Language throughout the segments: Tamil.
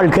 வாழ்க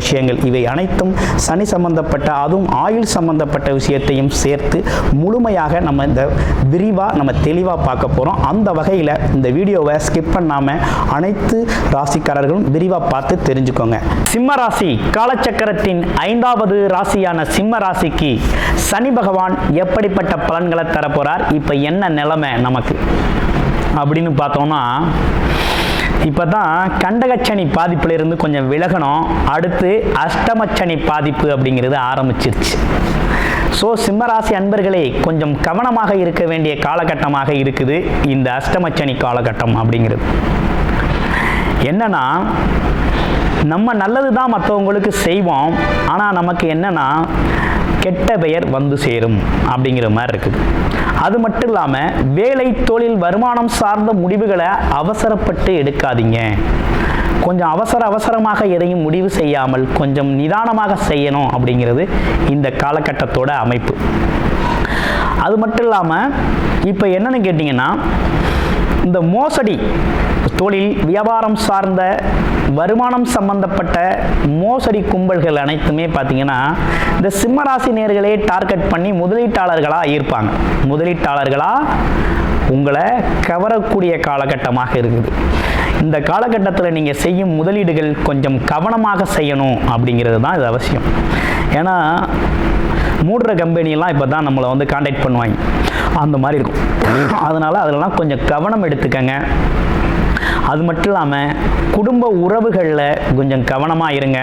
விஷயங்கள். இவை அனைத்தும் சனி சம்பந்தப்பட்ட அதுவும் ஆயுள் சம்பந்தப்பட்ட விஷயத்தையும் சேர்த்து முழுமையாக நம்ம இந்த விரிவாக நம்ம தெளிவாக பார்க்க போகிறோம் அந்த வகையில் இந்த வீடியோவை ஸ்கிப் பண்ணாமல் அனைத்து ராசிக்காரர்களும் விரிவாக பார்த்து தெரிஞ்சுக்கோங்க. சிம்ம ராசி காலச்சக்கரத்தின் ஐந்தாவது ராசியான சிம்ம ராசிக்கு சனி பகவான் எப்படிப்பட்ட பலன்களை தரப்போகிறார் இப்போ என்ன நிலைமை நமக்கு? அப்படின்னு பார்த்தோம்னா இப்போ தான் கண்டகச்சனி பாதிப்பிலிருந்து கொஞ்சம் விலகணும். அடுத்து அஷ்டமச்சனி பாதிப்பு அப்படிங்கிறது ஆரம்பிச்சிருச்சு. ஸோ சிம்மராசி அன்பர்களே கொஞ்சம் கவனமாக இருக்க வேண்டிய காலகட்டமாக இருக்குது இந்த அஷ்டமச்சனி காலகட்டம் அப்படிங்கிறது. என்னன்னா நம்ம நல்லது தான் மற்றவங்களுக்கு செய்வோம். ஆனால் நமக்கு என்னன்னா கெட்ட பெயர் வந்து சேரும் அப்படிங்கிற மாதிரி இருக்குது அது மட்டும் இல்லாமல் வேலை தொழில் வருமானம் சார்ந்த முடிவுகளை அவசரப்பட்டு எடுக்காதீங்க. கொஞ்சம் அவசர அவசரமாக எதையும் முடிவு செய்யாமல் கொஞ்சம் நிதானமாக செய்யணும் அப்படிங்கிறது இந்த காலகட்டத்தோட அமைப்பு. அது மட்டும் இல்லாமல் இப்போ என்னன்னு கேட்டிங்கன்னா இந்த மோசடி தொழில் வியாபாரம் சார்ந்த வருமானம் சம்பந்தப்பட்ட மோசடி கும்பல்கள் அனைத்துமே பார்த்தீங்கன்னா இந்த சிம்மராசி நேர்களே டார்கெட் பண்ணி முதலீட்டாளர்களாக ஈர்ப்பாங்க. முதலீட்டாளர்களாக உங்களை கவரக்கூடிய காலகட்டமாக இருக்குது. இந்த காலகட்டத்தில் நீங்கள் செய்யும் முதலீடுகள் கொஞ்சம் கவனமாக செய்யணும் அப்படிங்கிறது தான் இது அவசியம். ஏன்னா மூடுற கம்பெனியெல்லாம் இப்போ தான் நம்மளை வந்து காண்டாக்ட் பண்ணுவாங்க. அந்த மாதிரி இருக்கும். அதனால் அதெல்லாம் கொஞ்சம் கவனம் எடுத்துக்கங்க. அது மட்டும் இல்லாமல் குடும்ப உறவுகளில் கொஞ்சம் கவனமாக இருங்க.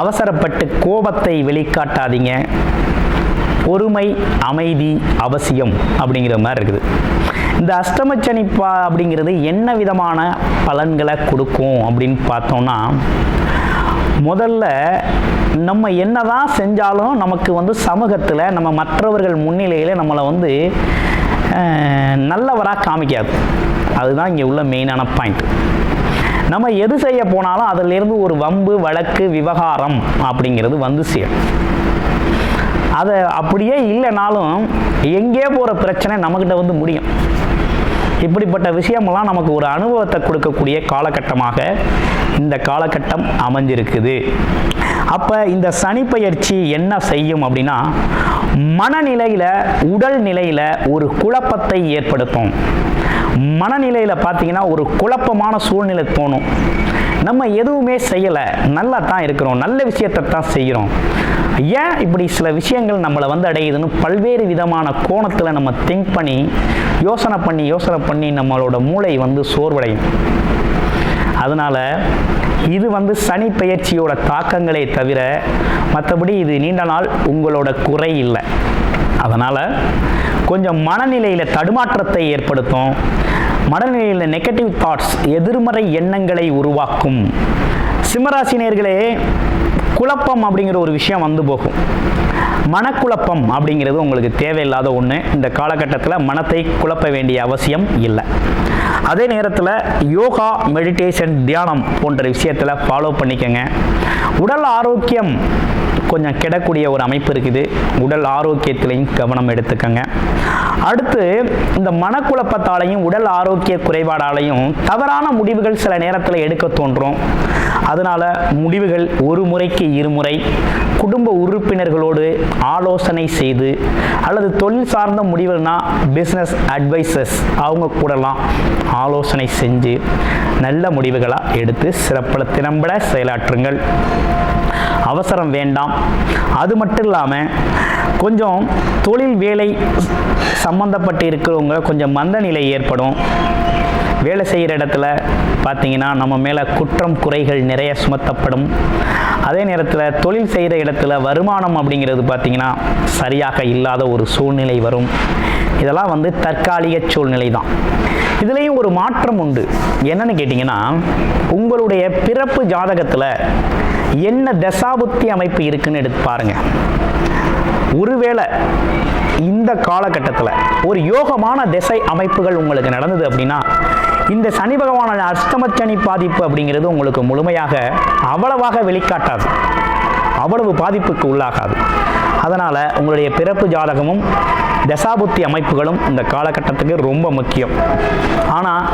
அவசரப்பட்டு கோபத்தை வெளிக்காட்டாதீங்க. பொறுமை அமைதி அவசியம் அப்படிங்கிற மாதிரி இருக்குது. இந்த அஷ்டமச்சனி பா அப்படிங்கிறது என்ன விதமான பலன்களை கொடுக்கும் அப்படின்னு பார்த்தோம்னா முதல்ல நம்ம என்னதான் செஞ்சாலும் நமக்கு வந்து சமூகத்தில் நம்ம மற்றவர்கள் முன்னிலையில் நம்மளை வந்து நல்லவராக காமிக்காது. அதுதான் இங்கே உள்ள மெயினான பாயிண்ட் நம்ம எது செய்ய போனாலும் அதிலிருந்து ஒரு வம்பு வழக்கு விவகாரம் அப்படிங்கிறது வந்து சேரும். அதை அப்படியே இல்லைனாலும் எங்கே போகிற பிரச்சனை நம்மக்கிட்ட வந்து முடியும். இப்படிப்பட்ட விஷயமெல்லாம் நமக்கு ஒரு அனுபவத்தை கொடுக்கக்கூடிய காலகட்டமாக இந்த காலகட்டம் அமைஞ்சிருக்குது. அப்போ இந்த சனிப்பெயர்ச்சி என்ன செய்யும் அப்படின்னா மனநிலையில் உடல் நிலையில் ஒரு குழப்பத்தை ஏற்படுத்தும். மனநிலையில் பார்த்தீங்கன்னா ஒரு குழப்பமான சூழ்நிலை தோணும். நம்ம எதுவுமே செய்யலை. நல்லா தான் இருக்கிறோம். நல்ல விஷயத்தை தான் செய்கிறோம். ஏன் இப்படி சில விஷயங்கள் நம்மளை வந்து அடையுதுன்னு பல்வேறு விதமான கோணத்தில் நம்ம திங்க் பண்ணி யோசனை பண்ணி யோசனை பண்ணி நம்மளோட மூளை வந்து சோர்வடையும். அதனால் இது வந்து சனி பெயர்ச்சியோட தாக்கங்களே தவிர மற்றபடி இது நீண்ட நாள் உங்களோட குறை இல்லை. அதனால் கொஞ்சம் மனநிலையில் தடுமாற்றத்தை ஏற்படுத்தும். மனநிலையில் நெகட்டிவ் தாட்ஸ் எதிர்மறை எண்ணங்களை உருவாக்கும். சிம்மராசினியர்களே குழப்பம் அப்படிங்கிற ஒரு விஷயம் வந்து போகும். மனக்குழப்பம் அப்படிங்கிறது உங்களுக்கு தேவையில்லாத ஒன்று இந்த காலகட்டத்தில் மனத்தை குழப்ப வேண்டிய அவசியம் இல்லை. அதே நேரத்தில் யோகா மெடிடேஷன் தியானம் போன்ற விஷயத்தில் ஃபாலோ பண்ணிக்கோங்க. உடல் ஆரோக்கியம் கொஞ்சம் கெடக்கூடிய ஒரு அமைப்பு இருக்குது. உடல் ஆரோக்கியத்திலையும் கவனம் எடுத்துக்கங்க. அடுத்து இந்த மனக்குழப்பத்தாலையும் உடல் ஆரோக்கிய குறைபாடாலையும் தவறான முடிவுகள் சில நேரத்தில் எடுக்க தோன்றும். அதனால் முடிவுகள் ஒரு முறைக்கு இருமுறை குடும்ப உறுப்பினர்களோடு ஆலோசனை செய்து அல்லது தொழில் சார்ந்த முடிவுனா பிஸ்னஸ் அட்வைசஸ் அவங்க கூடலாம் ஆலோசனை செஞ்சு நல்ல முடிவுகளாக எடுத்து சிறப்பில் திறம்பட செயலாற்றுங்கள். அவசரம் வேண்டாம். அது மட்டும் இல்லாமல் கொஞ்சம் தொழில் வேலை சம்மந்தப்பட்டு இருக்கிறவங்க கொஞ்சம் மந்த நிலை ஏற்படும். வேலை செய்கிற இடத்துல பார்த்திங்கன்னா நம்ம மேலே குற்றம் குறைகள் நிறைய சுமத்தப்படும். அதே நேரத்தில் தொழில் செய்கிற இடத்துல வருமானம் அப்படிங்கிறது பார்த்தீங்கன்னா சரியாக இல்லாத ஒரு சூழ்நிலை வரும். இதெல்லாம் வந்து தற்காலிக சூழ்நிலை தான். இதுலேயும் ஒரு மாற்றம் உண்டு. என்னன்னு கேட்டிங்கன்னா உங்களுடைய பிறப்பு ஜாதகத்தில் என்ன தசாபுத்தி அமைப்பு இருக்குன்னு எடுத்து பாருங்க. ஒருவேளை இந்த காலகட்டத்தில் ஒரு யோகமான திசை அமைப்புகள் உங்களுக்கு நடந்தது அப்படின்னா இந்த சனி பகவான அஷ்டமச்சனி பாதிப்பு அப்படிங்கிறது உங்களுக்கு முழுமையாக அவ்வளவாக வெளிக்காட்டாது. அவ்வளவு பாதிப்புக்கு உள்ளாகாது. அதனால் உங்களுடைய பிறப்பு ஜாதகமும் தசாபுத்தி அமைப்புகளும் இந்த காலகட்டத்துக்கு ரொம்ப முக்கியம். ஆனால்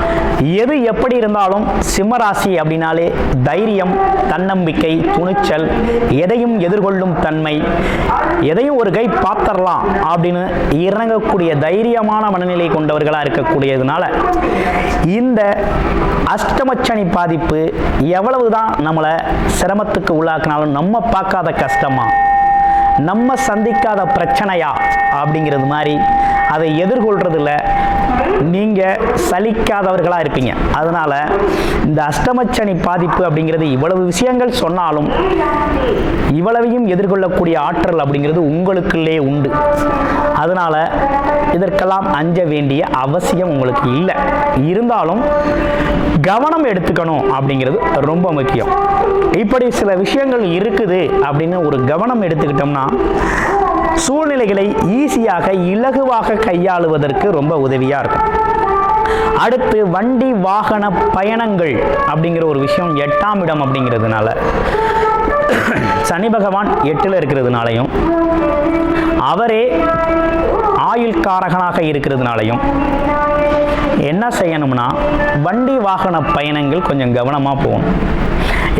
எது எப்படி இருந்தாலும் சிம்மராசி அப்படின்னாலே தைரியம் தன்னம்பிக்கை துணிச்சல் எதையும் எதிர்கொள்ளும் தன்மை எதையும் ஒரு கை பார்த்தரலாம் அப்படின்னு இறங்கக்கூடிய தைரியமான மனநிலை கொண்டவர்களாக இருக்கக்கூடியதுனால இந்த அஷ்டமச்சனி பாதிப்பு எவ்வளவுதான் நம்மளை சிரமத்துக்கு உள்ளாக்கினாலும் நம்ம பார்க்காத கஷ்டமா? நம்ம சந்திக்காத பிரச்சனையா? அப்படிங்கிறது மாதிரி அதை எதிர்கொள்றதுல நீங்கள் சலிக்காதவர்களாக இருப்பீங்க. அதனால் இந்த அஷ்டமச்சனி பாதிப்பு அப்படிங்கிறது இவ்வளவு விஷயங்கள் சொன்னாலும் இவ்வளவையும் எதிர்கொள்ளக்கூடிய ஆற்றல் அப்படிங்கிறது உங்களுக்குள்ளே உண்டு. அதனால் இதற்கெல்லாம் அஞ்ச வேண்டிய அவசியம் உங்களுக்கு இல்லை. இருந்தாலும் கவனம் எடுத்துக்கணும் அப்படிங்கிறது ரொம்ப முக்கியம். இப்படி சில விஷயங்கள் இருக்குது அப்படின்னு ஒரு கவனம் எடுத்துக்கிட்டோம்னா சூழ்நிலைகளை ஈஸியாக இலகுவாக கையாளுவதற்கு ரொம்ப உதவியாக இருக்கும். அடுத்து வண்டி வாகன பயணங்கள் அப்படிங்கிற ஒரு விஷயம் எட்டாம் இடம் அப்படிங்கிறதுனால சனி பகவான் எட்டில் இருக்கிறதுனாலையும் அவரே ஆயுள் காரகனாக இருக்கிறதுனாலையும் என்ன செய்யணும்னா வண்டி வாகன பயணங்கள் கொஞ்சம் கவனமாக போகணும்.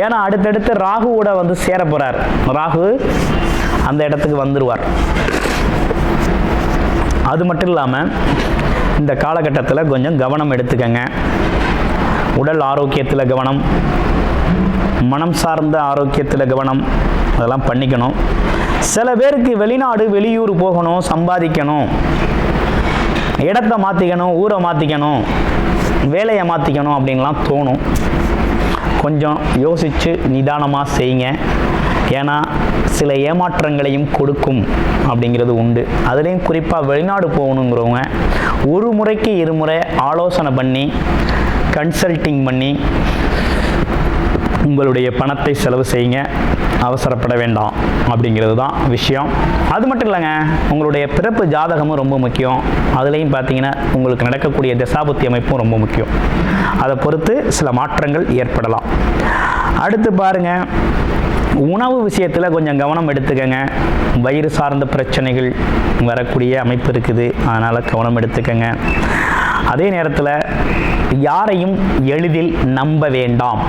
ஏன்னா அடுத்தடுத்து ராகுவோட வந்து சேர போகிறார் ராகு அந்த இடத்துக்கு வந்துடுவார் அது மட்டும் இல்லாமல் இந்த காலகட்டத்தில் கொஞ்சம் கவனம் எடுத்துக்கங்க. உடல் ஆரோக்கியத்தில் கவனம் மனம் சார்ந்த ஆரோக்கியத்தில் கவனம் அதெல்லாம் பண்ணிக்கணும். சில பேருக்கு வெளிநாடு வெளியூர் போகணும் சம்பாதிக்கணும். இடத்த மாற்றிக்கணும் ஊரை மாற்றிக்கணும் வேலையை மாற்றிக்கணும் அப்படின்லாம் தோணும். கொஞ்சம் யோசித்து நிதானமாக செய்யுங்க. ஏன்னா சில ஏமாற்றங்களையும் கொடுக்கும் அப்படிங்கிறது உண்டு. அதுலேயும் குறிப்பாக வெளிநாடு போகணுங்கிறவங்க ஒரு முறைக்கு இருமுறை ஆலோசனை பண்ணி கன்சல்டிங் பண்ணி உங்களுடைய பணத்தை செலவு செய்யுங்க. அவசரப்பட வேண்டாம் அப்படிங்கிறது தான் விஷயம். அது மட்டும் இல்லைங்க உங்களுடைய பிறப்பு ஜாதகமும் ரொம்ப முக்கியம். அதுலேயும் பார்த்தீங்கன்னா உங்களுக்கு நடக்கக்கூடிய தசாபுத்தி அமைப்பும் ரொம்ப முக்கியம். அதை பொறுத்து சில மாற்றங்கள் ஏற்படலாம். அடுத்து பாருங்க உணவு விஷயத்தில் கொஞ்சம் கவனம் எடுத்துக்கங்க. வயிறு சார்ந்த பிரச்சனைகள் வரக்கூடிய அமைப்பு இருக்குது. அதனால் கவனம் எடுத்துக்கங்க. அதே நேரத்தில் யாரையும் எளிதில் நம்ப வேண்டாம்.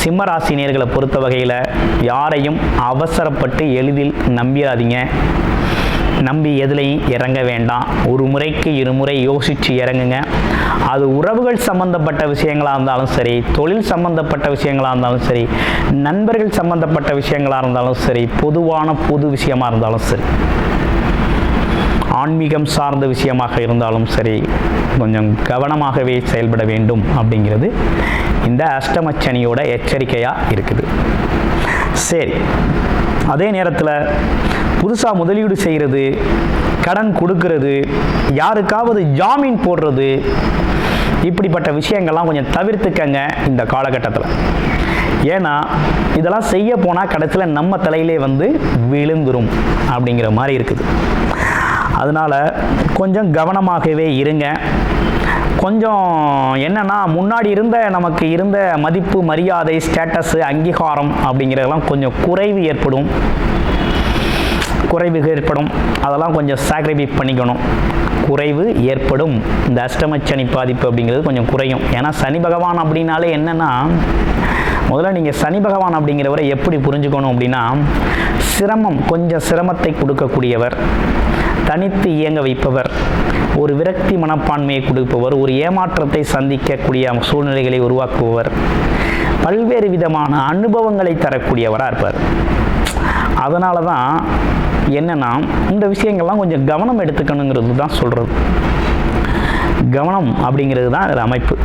சிம்மராசினியர்களை பொறுத்த வகையில் யாரையும் அவசரப்பட்டு எளிதில் நம்பிடாதீங்க நம்பி எதுலையும் இறங்க வேண்டாம். ஒரு முறைக்கு இருமுறை யோசித்து இறங்குங்க. அது உறவுகள் சம்பந்தப்பட்ட விஷயங்களாக இருந்தாலும் சரி தொழில் சம்பந்தப்பட்ட விஷயங்களாக இருந்தாலும் சரி நண்பர்கள் சம்பந்தப்பட்ட விஷயங்களாக இருந்தாலும் சரி பொதுவான பொது விஷயமாக இருந்தாலும் சரி ஆன்மீகம் சார்ந்த விஷயமாக இருந்தாலும் சரி கொஞ்சம் கவனமாகவே செயல்பட வேண்டும் அப்படிங்கிறது இந்த அஷ்டமச்சனியோட எச்சரிக்கையாக இருக்குது. சரி அதே நேரத்தில் புதுசாக முதலீடு செய்கிறது கடன் கொடுக்கறது யாருக்காவது ஜாமீன் போடுறது இப்படிப்பட்ட விஷயங்கள்லாம் கொஞ்சம் தவிர்த்துக்கங்க இந்த காலகட்டத்தில். ஏன்னா இதெல்லாம் செய்ய போனால் கடைசியில் நம்ம தலையிலே வந்து விழுந்துரும் அப்படிங்கிற மாதிரி இருக்குது. அதனால் கொஞ்சம் கவனமாகவே இருங்க. கொஞ்சம் என்னன்னா முன்னாடி இருந்த நமக்கு இருந்த மதிப்பு மரியாதை ஸ்டேட்டஸு அங்கீகாரம் அப்படிங்கிறதெல்லாம் கொஞ்சம் குறைவு ஏற்படும். குறைவு ஏற்படும். அதெல்லாம் கொஞ்சம் சாக்ரிஃபைஸ் பண்ணிக்கணும். குறைவு ஏற்படும். இந்த அஷ்டமச்சனி பாதிப்பு அப்படிங்கிறது கொஞ்சம் குறையும். ஏன்னா சனி பகவான் அப்படின்னாலே என்னென்னா முதல்ல நீங்கள் சனி பகவான் அப்படிங்கிறவரை எப்படி புரிஞ்சுக்கணும் அப்படின்னா சிரமம் கொஞ்சம் சிரமத்தை கொடுக்கக்கூடியவர். தனித்து இயங்க வைப்பவர் ஒரு விரக்தி மனப்பான்மையை கொடுப்பவர் ஒரு ஏமாற்றத்தை சந்திக்கக்கூடிய சூழ்நிலைகளை உருவாக்குபவர் பல்வேறு விதமான அனுபவங்களை தரக்கூடியவராக இருப்பார். அதனால தான் என்னென்னா இந்த விஷயங்கள்லாம் கொஞ்சம் கவனம் எடுத்துக்கணுங்கிறது தான் சொல்கிறது கவனம் அப்படிங்கிறது தான் அதில் அமைப்பு.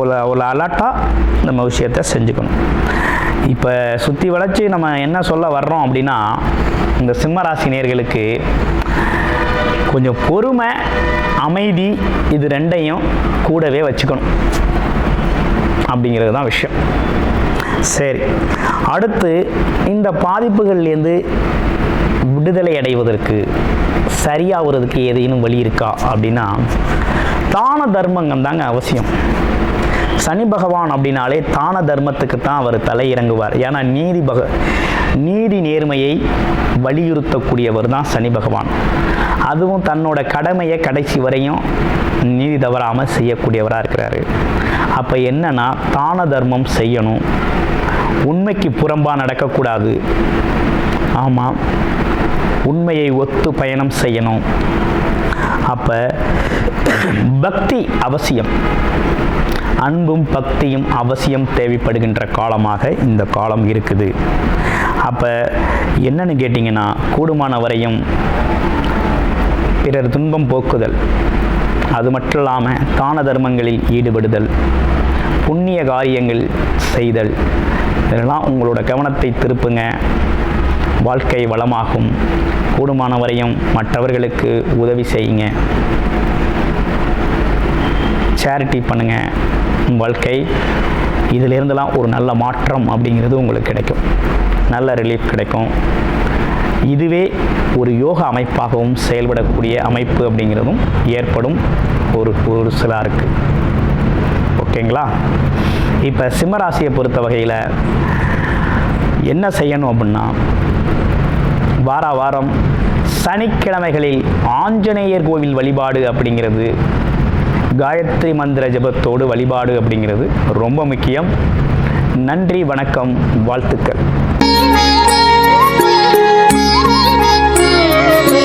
ஒரு ஒரு அலர்ட்டாக நம்ம விஷயத்தை செஞ்சுக்கணும். இப்போ சுற்றி வளைச்சி நம்ம என்ன சொல்ல வர்றோம் அப்படின்னா இந்த சிம்மராசி நேர்களுக்கு கொஞ்சம் பொறுமை அமைதி இது ரெண்டையும் கூடவே வச்சுக்கணும். அப்படிங்கிறது தான் விஷயம். சரி. அடுத்து இந்த பாதிப்புகள்லேருந்து விடுதலை அடைவதற்கு சரியாகிறதுக்கு ஏதேனும் வழி இருக்கா அப்படின்னா தான தர்மங்கம் தாங்க அவசியம். சனி பகவான் அப்படின்னாலே தான தர்மத்துக்கு தான் அவர் தலை இறங்குவார் ஏன்னா நீதி பக நீதி நேர்மையை வலியுறுத்தக்கூடியவர் தான் சனி பகவான். அதுவும் தன்னோட கடமையை கடைசி வரையும் நீதி தவறாமல் செய்யக்கூடியவராக இருக்கிறாரு. அப்போ என்னன்னா தான தர்மம் செய்யணும். உண்மைக்கு புறம்பாக நடக்கக்கூடாது. ஆமாம் உண்மையை ஒத்து பயணம் செய்யணும். அப்போ பக்தி அவசியம். அன்பும் பக்தியும் அவசியம் தேவைப்படுகின்ற காலமாக இந்த காலம் இருக்குது. அப்போ என்னன்னு கேட்டிங்கன்னா கூடுமான வரையும் பிறர் துன்பம் போக்குதல் அது மட்டும் இல்லாமல் தான தர்மங்களில் ஈடுபடுதல் புண்ணிய காரியங்கள் செய்தல் இதெல்லாம் உங்களோட கவனத்தை திருப்புங்க. வாழ்க்கை வளமாகும். கூடுமான வரையும் மற்றவர்களுக்கு உதவி செய்யுங்க. சேரிட்டி பண்ணுங்கள் வாழ்க்கை இதிலிருந்தெல்லாம் ஒரு நல்ல மாற்றம் அப்படிங்கிறது உங்களுக்கு கிடைக்கும். நல்ல ரிலீஃப் கிடைக்கும். இதுவே ஒரு யோக அமைப்பாகவும் செயல்படக்கூடிய அமைப்பு அப்படிங்கிறதும் ஏற்படும். ஒரு ஒரு சிலருக்கு ஓகேங்களா? இப்போ சிம்மராசியை பொறுத்த வகையில் என்ன செய்யணும் அப்படின்னா வார வாரம் சனிக்கிழமைகளில் ஆஞ்சநேயர் கோவில் வழிபாடு அப்படிங்கிறது காயத்ரி மந்திர ஜபத்தோடு வழிபாடு அப்படிங்கிறது ரொம்ப முக்கியம். நன்றி வணக்கம் வாழ்த்துக்கள்.